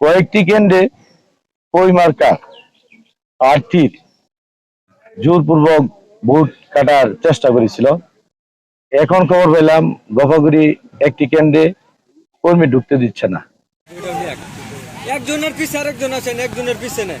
কয়েকটি কেন্দ্রে ওই মার্কা? প্রার্থীর জোরপূর্বক ভোট কাটার চেষ্টা করেছিল। এখন খবর পেলাম, গফাগুড়ি একটি কেন্দ্রে কর্মী ঢুকতে দিচ্ছে না। একজনের পিছে আরেকজন আছেন একজনের পিছে নেই।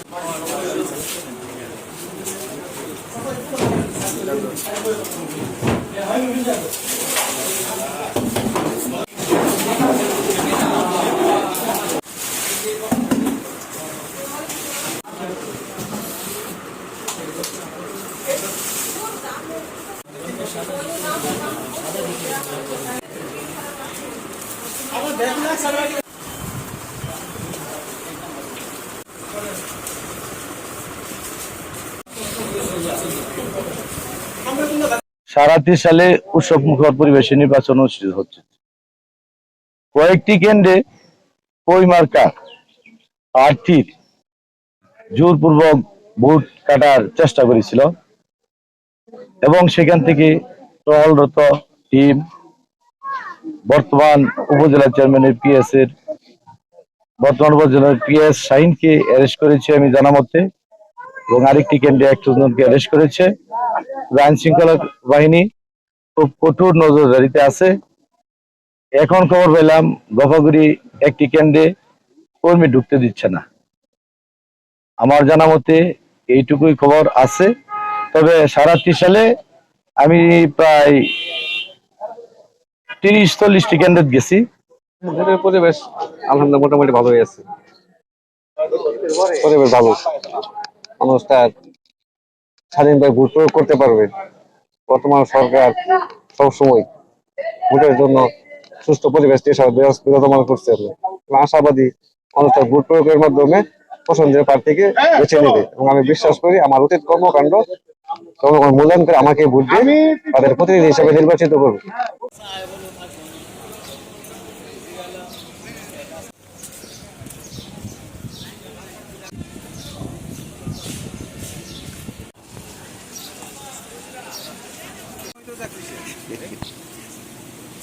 Ama ben de sana ত্রিশ সালে উৎসব মুখর পরিবেশে নির্বাচন অনুষ্ঠিত হচ্ছে। কয়েকটি কেন্দ্রে ওই মার্কা, প্রার্থীর জোরপূর্বক ভোট কাটার চেষ্টা করেছিল এবং সেখান থেকে টহলরত টিম বর্তমান উপজেলা চেয়ারম্যানের পিএস এর বর্তমান উপজেলার পিএস শাহিনকে অ্যারেস্ট করেছি আমি জানা মতে এবং আরেকটি কেন্দ্রে একজনকে অ্যারেস্ট করেছে। আইন শৃঙ্খলা বাহিনী খুব কঠোর নজরদারিতে আছে। এখন খবর পেলাম, গফাগুড়ি একটি কেন্দ্রে কর্মী ঢুকতে দিচ্ছে না। আমার জানা মতে এইটুকুই খবর আছে। তবে সারাত্রি সালে আমি প্রায় তিরিশ, চল্লিশটি কেন্দ্রে গেছি। পরিবেশ আলহামদুলিল্লাহ মোটামুটি ভালোই আছে। পরিবেশ ভালো। মানুষ তার স্বাধীনভাবে ভোট প্রয়োগ করতে পারবে। বর্তমান সরকার সবসময় ভোটের জন্য সুস্থ পরিবেশ এসব বিরোধমান করছে আশাবাদী মানুষ তার ভোট প্রয়োগের মাধ্যমে পছন্দের প্রার্থীকে বেছে নেবে। এবং আমি বিশ্বাস করি আমার অতীত কর্মকাণ্ড মূল্যায়ন করে আমাকে ভোট দিয়ে তাদের প্রতিনিধি হিসেবে নির্বাচিত করবে।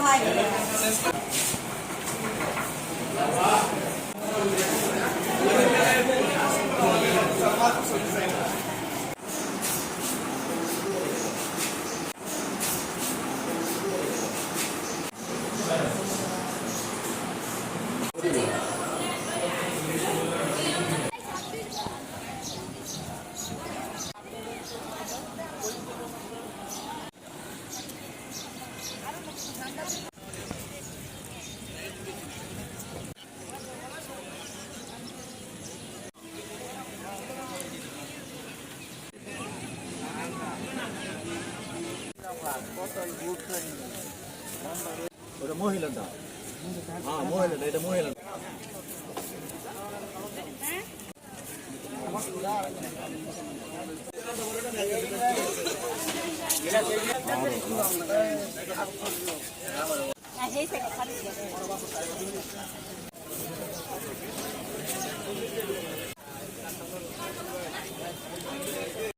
ভাই ওটা মহিলাটা হ্যাঁ মহিলাটা এটা মহিলাটা